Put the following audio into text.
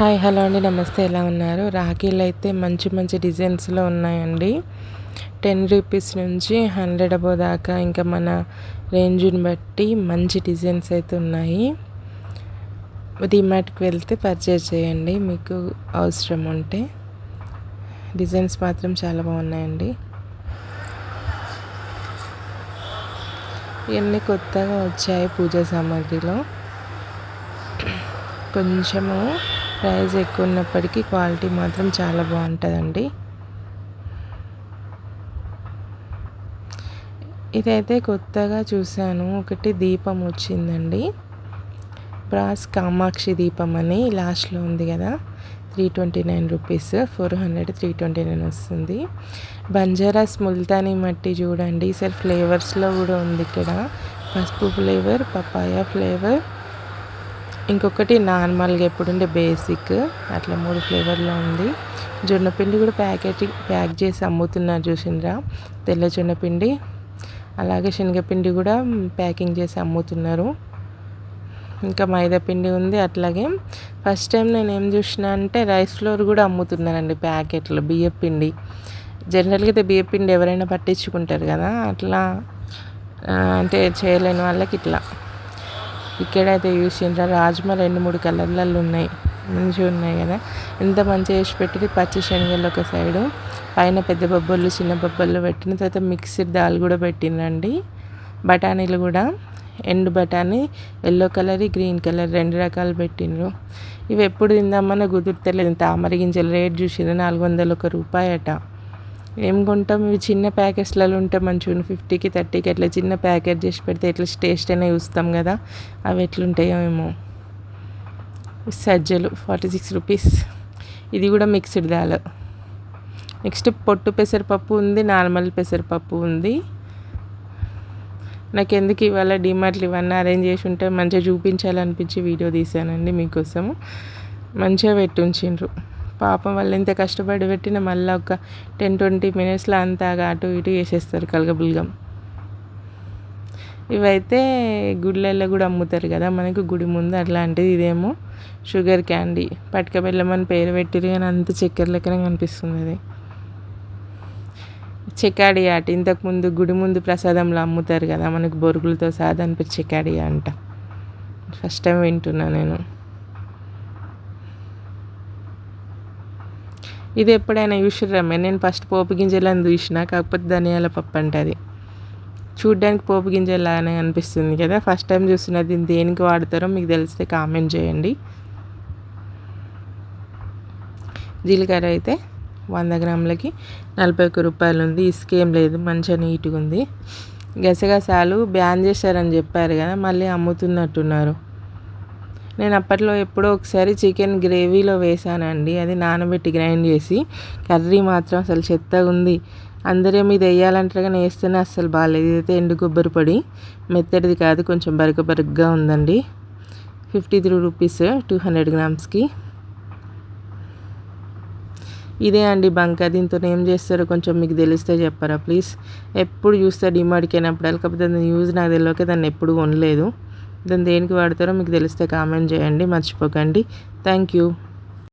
Hi hello అండి నమస్తే. ఎలా ఉన్నారు? రాఖీలు అయితే మంచి మంచి డిజైన్స్లో ఉన్నాయండి. టెన్ రూపీస్ నుంచి హండ్రెడ్ అబో దాకా ఇంకా మన రేంజ్ని బట్టి మంచి డిజైన్స్ అయితే ఉన్నాయి. డిమార్ట్కి వెళ్తే పర్చేజ్ చేయండి. మీకు అవసరం ఉంటే. డిజైన్స్ మాత్రం చాలా బాగున్నాయండి. ఇవన్నీ కొత్తగా వచ్చాయి పూజా సామాగ్రిలో. కొంచెము ప్రైస్ ఎక్కువ ఉన్నప్పటికీ క్వాలిటీ మాత్రం చాలా బాగుంటుందండి. ఇదైతే కొత్తగా చూశాను. ఒకటి దీపం వచ్చిందండి. బ్రాస్ కామాక్షి దీపం అని లాస్ట్లో ఉంది కదా. Three twenty nine rupees. Four hundred three twenty nine వస్తుంది. బంజారాస్ ముల్తానీ మట్టి చూడండి. సార్ ఫ్లేవర్స్లో కూడా ఉంది ఇక్కడ. పసుపు ఫ్లేవర్ పపాయ ఫ్లేవర్ ఇంకొకటి నార్మల్గా ఎప్పుడుండే బేసిక్ అట్లా మూడు ఫ్లేవర్లో ఉంది. జొన్నపిండి కూడా ప్యాకెట్ ప్యాక్ చేసి అమ్ముతున్నారు చూసిండ్రా. తెల్ల జొన్నపిండి అలాగే శనగపిండి కూడా ప్యాకింగ్ చేసి అమ్ముతున్నారు. ఇంకా మైదా పిండి ఉంది అట్లాగే. ఫస్ట్ టైం నేను ఏం చూసిన అంటే రైస్ ఫ్లోర్ కూడా అమ్ముతున్నారండి ప్యాకెట్లు బియ్యం పిండి. జనరల్గా అయితే బియ్యం పిండి ఎవరైనా పట్టించుకుంటారు కదా అట్లా అంటే చేయలేని వాళ్ళకి ఇట్లా. ఇక్కడైతే చూసిండ్రా రాజ్మా రెండు మూడు కలర్లలో ఉన్నాయి. మంచిగా ఉన్నాయి కదా. ఎంత మంచిగా వేసి పెట్టింది పచ్చి శనగలు ఒక సైడు పైన పెద్ద బొబ్బర్లు చిన్న బొబ్బర్లు పెట్టిన తర్వాత మిక్స్డ్ దాల్ కూడా పెట్టిందండి. బఠానీలు కూడా. ఎండు బఠానీ ఎల్లో కలర్ గ్రీన్ కలర్ రెండు రకాలు పెట్టిండ్రు ఇవి ఎప్పుడు తిందామన్నా కుదురుతలేదు తామర గింజలు రేట్ చూసిరు నాలుగు వందలు ఒక రూపాయట. ఏం కొంటాం? ఇవి చిన్న ప్యాకెట్స్లలో ఉంటే మంచిగా ఫిఫ్టీకి థర్టీకి అట్లా చిన్న ప్యాకెట్ చేసి పెడితే ఎట్లా టేస్ట్ అయినా చూస్తాం కదా. అవి ఎట్లుంటాయో ఏమో. సజ్జలు ఫార్టీ సిక్స్ రూపీస్. ఇది కూడా మిక్స్డ్ దాల్. నెక్స్ట్ పొట్టు పెసరపప్పు ఉంది నార్మల్ పెసరపప్పు ఉంది. నాకు ఎందుకు ఇవాళ డిమార్ట్లు ఇవన్నీ అరేంజ్ చేసి ఉంటే మంచిగా చూపించాలనిపించి వీడియో తీశానండి మీకోసము. మంచిగా పెట్టి ఉంచిండ్రు పాపం వాళ్ళు ఎంత కష్టపడి పెట్టిన మళ్ళీ ఒక టెన్ ట్వంటీ మినిట్స్లో అంతా అటు ఇటు వేసేస్తారు కలగబుల్గం. ఇవైతే గుళ్ళల్లో కూడా అమ్ముతారు కదా మనకు గుడి ముందు అట్లాంటిది ఇదేమో షుగర్ క్యాండీ. పట్క బెల్లమని పేరు పెట్టిరు కానీ అంత చక్కెర లెక్కనే కనిపిస్తుంది అది. చెక్కాడి ఆట. ఇంతకుముందు గుడి ముందు ప్రసాదంలో అమ్ముతారు కదా మనకు బొరుగులతో సాదా అనిపించి చెక్కాడి అంట ఫస్ట్ టైం వింటున్నా నేను. ఇది ఎప్పుడైనా చూసిర్రమ్మే నేను ఫస్ట్ పోపు గింజలను చూసిన కాకపోతే ధనియాల పప్పు అంటది చూడ్డానికి పోపు గింజలానే అనిపిస్తుంది కదా. ఫస్ట్ టైం చూస్తున్నది దీన్ని దేనికి వాడతారో మీకు తెలిస్తే కామెంట్ చేయండి. జీలకర్ర అయితే వంద గ్రాములకి నలభై ఒక్క రూపాయలు ఉంది. ఇసుకేం లేదు మంచిగా నీట్గా ఉంది. గసగసాలు బ్యాన్ చేశారని చెప్పారు కదా మళ్ళీ అమ్ముతున్నట్టున్నారు. నేను అప్పట్లో ఎప్పుడో ఒకసారి చికెన్ గ్రేవీలో వేసానండి. అది నానబెట్టి గ్రైండ్ చేసి కర్రీ మాత్రం అసలు చెత్తగా ఉంది. అందరే మీద వేయాలంటారుగా వేస్తేనే అస్సలు బాగాలేదు ఇదైతే ఎండు కొబ్బరి పొడి మెత్తడిది కాదు కొంచెం బరక బరకగా ఉందండి. Fifty three rupees two hundred గ్రామ్స్కి. ఇదే అండి బంక. దీంతో ఏం చేస్తారో కొంచెం మీకు తెలిస్తే చెప్పారా ప్లీజ్. ఎప్పుడు చూస్తే డిమార్ట్కి అయినప్పుడు లేకపోతే దాని యూజ్ నాకు తెలియక దాన్ని ఎప్పుడు కొనలేదు. దాన్ని దేనికి వాడతారో మీకు తెలిస్తే కామెంట్ చేయండి మర్చిపోకండి. Thank you